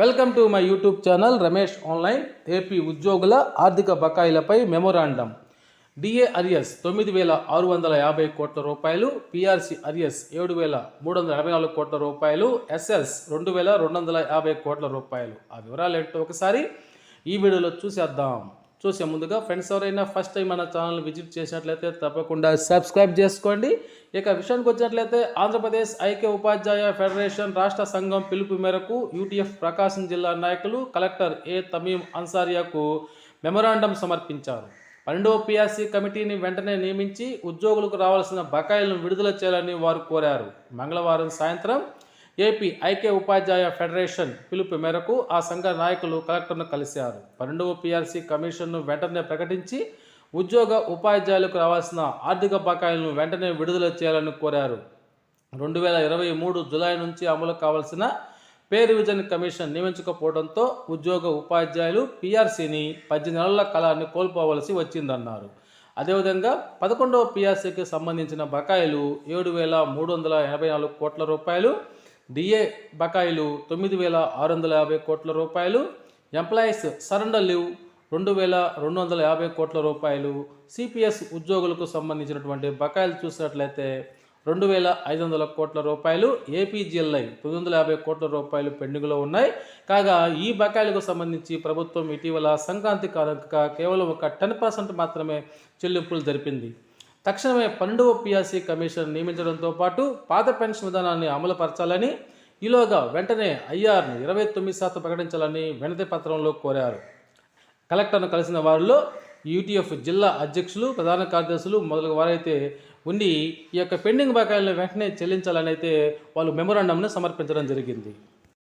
Welcome to my YouTube channel Ramesh online AP ఉద్యోగుల ఆర్థిక బకాయిలపై memorandum. DA Arias తొమ్మిది వేల ఆరు వందల యాభై కోట్ల రూపాయలు. పిఆర్సి అరియస్ ఏడు వేల మూడు వందల ఎనభై నాలుగు కోట్ల రూపాయలు. ఎస్ఎల్స్ రెండు వేల రెండు వందల యాభై కోట్ల రూపాయలు. ఆ వివరాలు ఏంటో ఒకసారి ఈ వీడియోలో చూసేద్దాం. చూసే ముందుగా ఫ్రెండ్స్ ఎవరైనా ఫస్ట్ టైం మన ఛానల్ విజిట్ చేసినట్లయితే తప్పకుండా సబ్స్క్రైబ్ చేసుకోండి. ఇక విషయానికి వచ్చినట్లయితే ఆంధ్రప్రదేశ్ ఐక్య ఉపాధ్యాయ ఫెడరేషన్ రాష్ట్ర సంఘం పిలుపు మేరకు యూటీఎఫ్ ప్రకాశం జిల్లా నాయకులు కలెక్టర్ ఏ తమీం అన్సారియాకు మెమొరాండం సమర్పించారు. పన్నెండవ పిఆర్సీ కమిటీని వెంటనే నియమించి ఉద్యోగులకు రావాల్సిన బకాయిలను విడుదల చేయాలని వారు కోరారు. మంగళవారం సాయంత్రం ఏపీ ఐక్య ఉపాధ్యాయ ఫెడరేషన్ పిలుపు మేరకు ఆ సంఘ నాయకులు కలెక్టర్ను కలిశారు. పన్నెండవ పిఆర్సీ కమిషన్ను వెంటనే ప్రకటించి ఉద్యోగ ఉపాధ్యాయులకు రావాల్సిన ఆర్థిక బకాయిలను వెంటనే విడుదల చేయాలని కోరారు. రెండు వేల ఇరవై మూడు జులై నుంచి అమలు కావాల్సిన పే రివిజన్ కమిషన్ నియమించకపోవడంతో ఉద్యోగ ఉపాధ్యాయులు పీఆర్సీని పద్దెనిమిది నెలల కాలాన్ని కోల్పోవలసి వచ్చిందన్నారు. అదేవిధంగా పదకొండవ పీఆర్సీకి సంబంధించిన బకాయిలు ఏడు వేల మూడు వందల ఎనభై నాలుగు కోట్ల రూపాయలు డిఏ బకాయిలు తొమ్మిది వేల ఆరు వందల యాభై కోట్ల రూపాయలు ఎంప్లాయీస్ సరెండర్ లీవ్ రెండు వేల రెండు వందల యాభై కోట్ల రూపాయలు సిపిఎస్ ఉద్యోగులకు సంబంధించినటువంటి బకాయిలు చూసినట్లయితే రెండు వేల ఐదు వందల కోట్ల రూపాయలు ఏపీజిఎల్ఐ తొమ్మిది వందల యాభై కోట్ల రూపాయలు పెండింగ్లో ఉన్నాయి. కాగా ఈ బకాయిలకు సంబంధించి ప్రభుత్వం ఇటీవల సంక్రాంతి కారణంగా కేవలం ఒక టెన్ పర్సెంట్ మాత్రమే చెల్లింపులు జరిపింది. తక్షణమే పన్నెండవ పిఆర్సీ కమిషన్ నియమించడంతో పాటు పాత పెన్షన్ విధానాన్ని అమలుపరచాలని ఈలోగా వెంటనే ఐఆర్ను ఇరవై తొమ్మిది శాతం ప్రకటించాలని వినతి పత్రంలో కోరారు. కలెక్టర్ను కలిసిన వారిలో యూటీఎఫ్ జిల్లా అధ్యక్షులు ప్రధాన కార్యదర్శులు మొదలగు వారైతే ఉండి ఈ యొక్క పెండింగ్ బకాయిలను వెంటనే చెల్లించాలని అయితే వాళ్ళు మెమోరాండంను సమర్పించడం జరిగింది.